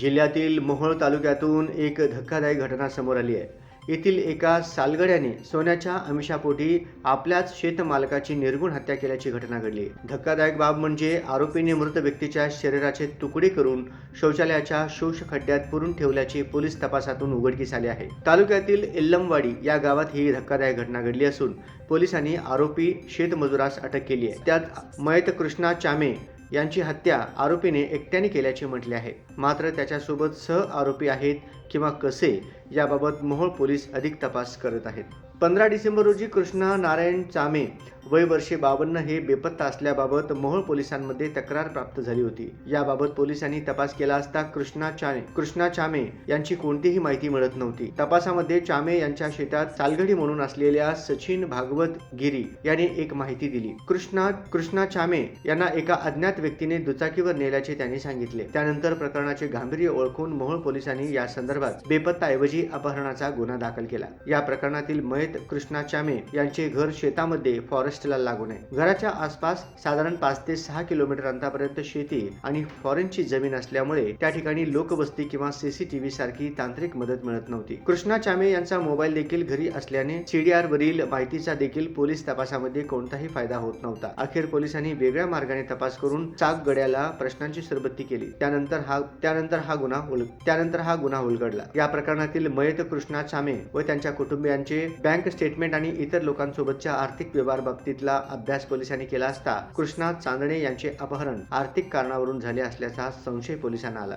जिल्ह्यातील मोहोळ तालुक्यातून एक धक्कादायक घटना समोर आली आहे. येथील एका सालगड्याने सोन्याच्या अमिषापोटी आपल्याच शेतमालकाची निर्गुण हत्या केल्याची घटना घडली. धक्कादायक बाब म्हणजे आरोपीने मृत व्यक्तीच्या शरीराचे तुकडे करून शौचालयाच्या शोष खड्ड्यात पुरून ठेवल्याचे पोलीस तपासातून उघडकीस आले आहे. तालुक्यातील इल्लमवाडी या गावात ही धक्कादायक घटना घडली असून पोलिसांनी आरोपी शेतमजुरास अटक केली आहे. त्यात मयत कृष्णा चामे यांची हत्या आरोपीने एकट्याने केल्याचे म्हटले आहे. मात्र त्याच्यासोबत सह आरोपी आहेत किंवा कसे याबाबत मोहोळ पोलीस अधिक तपास करत आहेत. पंधरा डिसेंबर रोजी कृष्णा नारायण चामे वय वर्षे बावन्न हे बेपत्ता असल्याबाबत मोहोळ पोलिसांमध्ये तक्रार प्राप्त झाली होती. याबाबत पोलिसांनी तपास केला असता कृष्णा चामे कृष्णा चामे यांची कोणतीही माहिती मिळत नव्हती. तपासामध्ये चामे यांच्या शेतात सालगडी म्हणून असलेल्या सचिन भागवत गिरी याने एक माहिती दिली. कृष्णा कृष्णा चामे यांना एका अज्ञात व्यक्तीने दुचाकीवर नेल्याचे त्यांनी सांगितले. त्यानंतर प्रकरणाचे गांभीर्य ओळखून मोहोळ पोलिसांनी या संदर्भात बेपत्ताऐवजी अपहरणाचा गुन्हा दाखल केला. या प्रकरणातील मय आहेत कृष्णा चामे यांचे घर शेतामध्ये फॉरेस्टला लागून आहे घराच्या आसपास साधारण पाच ते सहा किलोमीटर अंतरापर्यंत शेती आणि फॉरेनची जमीन असल्यामुळे त्या ठिकाणी लोकवस्ती किंवा सीसीटीव्ही सारखी तांत्रिक मदत मिळत नव्हती. कृष्णा चामे यांचा मोबाईल देखील घरी असल्याने सीडीआर वरील माहितीचा देखील पोलीस तपासामध्ये कोणताही फायदा होत नव्हता. अखेर पोलिसांनी वेगळ्या मार्गाने तपास करून चाक गड्याला प्रश्नांची सरबत्ती केली. त्यानंतर हा त्यानंतर हा गुन्हा त्यानंतर हा गुन्हा उलगडला. या प्रकरणातील मयत कृष्णा चामे व त्यांच्या कुटुंबियांचे बँक स्टेटमेंट आणि इतर लोकांसोबतच्या आर्थिक व्यवहार बाबतीतला अभ्यास पोलिसांनी केला असता कृष्णा चांदणे यांचे अपहरण आर्थिक कारणावरून झाले असल्याचा संशय पोलिसांना आला.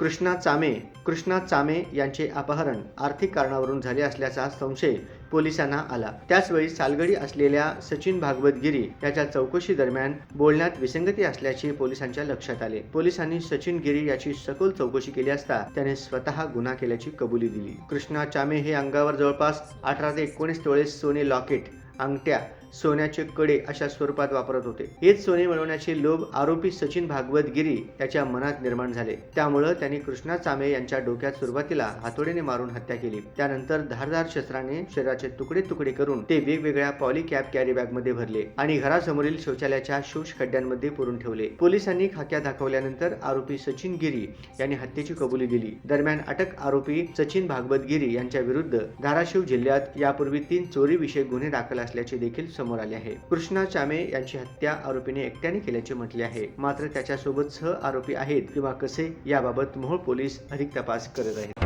कृष्णा चामे कृष्णा चामे यांचे अपहरण आर्थिक कारणावरून झाले असल्याचा संशय पोलिसांना आला. त्याचवेळी सालगडी असलेल्या सचिन भागवत गिरी याच्या चौकशी दरम्यान बोलण्यात विसंगती असल्याचे पोलिसांच्या लक्षात आले. पोलिसांनी सचिन गिरी याची सखोल चौकशी केली असता त्याने स्वतः गुन्हा केल्याची कबुली दिली. कृष्णा चामे हे अंगावर जवळपास अठरा ते एकोणीस तोळे सोने लॉकेट अंगठ्या सोन्याचे कडे अशा स्वरूपात वापरत होते. हेच सोने मिळवण्याचे लोभ आरोपी सचिन भागवत गिरी याच्या मनात निर्माण झाले. त्यामुळं त्यांनी कृष्णा चामे यांच्या डोक्यात सुरुवातीला हातोडीने मारून हत्या केली. त्यानंतर धारदार शस्त्राने शरीराचे तुकडे तुकडे करून ते वेगवेगळ्या पॉली कॅप कॅरी बॅगमध्ये भरले आणि घरासमोरील शौचालयाच्या शोष खड्ड्यांमध्ये पुरून ठेवले. पोलिसांनी खाक्या दाखवल्यानंतर आरोपी सचिन गिरी यांनी हत्येची कबुली दिली. दरम्यान अटक आरोपी सचिन भागवत गिरी यांच्या विरुद्ध धाराशिव जिल्ह्यात यापूर्वी तीन चोरी विषयक गुन्हे दाखल असल्याचे देखील समोर आले आहे. कृष्णा चामे यांची हत्या आरोपीने एकट्याने केल्याचे म्हटले आहे. मात्र त्याच्यासोबत सह आरोपी आहेत किंवा कसे याबाबत मोहोळ पोलीस अधिक तपास करत आहेत.